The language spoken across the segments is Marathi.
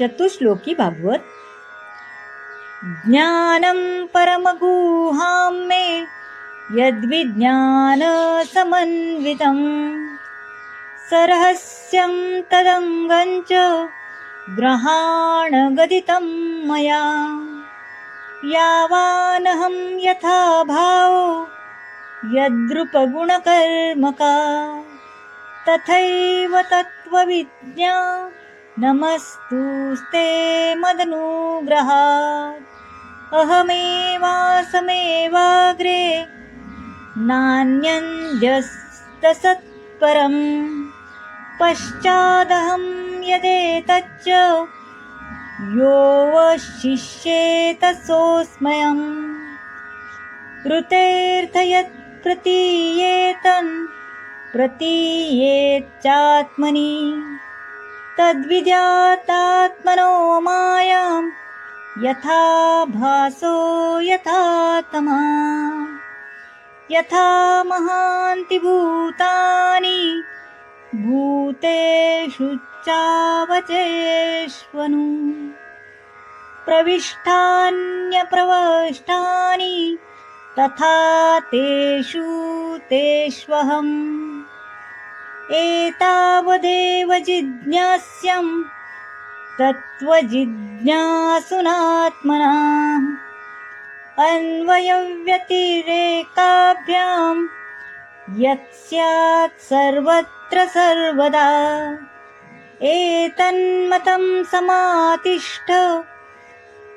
चतुश्लोकी भागवत. ज्ञानं परमगूहां मे यद्विज्ञानसमन्वितं सरहस्यं तदङ्गं च ग्रहाणगदितं मया। यावानहं यथा भावो यद्रूपगुणकर्मका। तथैव तत्त्वविज्ञा नमस्तुस्ते मदनुग्रहात्। अहमेवासमेवाग्रे नान्यन्यस्तसत्परं पश्चादहं यदेतच्च यो वशिष्येत सोऽस्मयम् ऋतेऽर्थयत् प्रतीयेतन् प्रतीयेच्चात्मनि तद्विद्यातात्मनो मायां यथा भासो यथा तमा। यथा महान्ति भूतानि भूतेषु चावचेष्वनु। प्रविष्टान्यप्रविष्टानि तथा तेषु तेष्वहम् एतावदेव जिज्ञास्यं तत्त्वजिज्ञासुनात्मना अन्वयव्यतिरेकाभ्यां यत्स्यात् सर्वत्र सर्वदा। एतन्मतं समातिष्ठ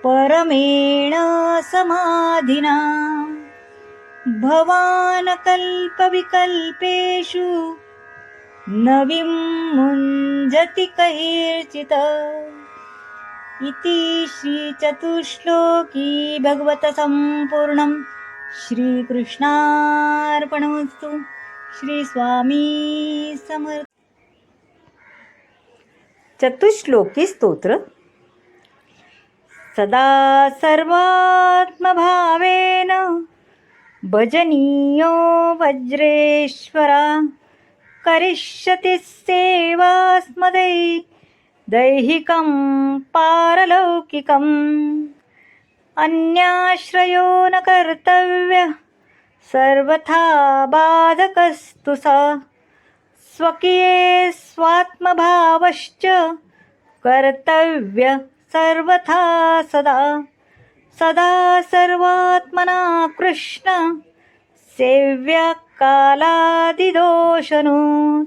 परमेण समाधिना। भवानकल्पविकल्पेषु नवीं मुञ्जति विमुञ्जति कैर्चित्। इति श्रीचतुश्लोकी भगवतसम्पूर्णं श्रीकृष्णार्पणमस्तु। श्रीस्वामी समर्थ। चतुश्लोकी स्तोत्र। सदा सर्वात्मभावेन भजनीयो वज्रेश्वरा। करिष्यति सेवास्मदै दैहिकं पारलौकिकम्। अन्याश्रयो न कर्तव्यः सर्वथा बाधकस्तु स। स्वकीये स्वात्मभावश्च कर्तव्य सर्वथा सदा। सदा सर्वात्मना कृष्ण। सेव्यकालादिदोषनु।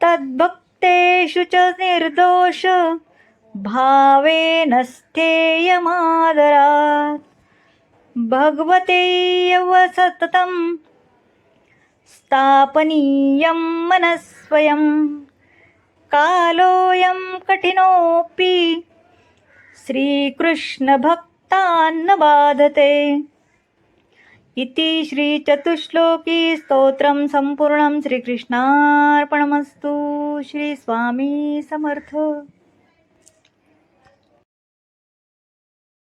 तद्भक्तेषु च निर्दोष। भावेन स्थेयमादरात्। भगवतेयव सततं स्थापनीयं मनस्वयं कालोऽयं कठिनोऽपि। श्रीकृष्णभक्तान्न बाधते। इति श्रीचतुश्लोकी स्तोत्रं सम्पूर्णं श्रीकृष्णार्पणमस्तु श्रीस्वामी समर्थ।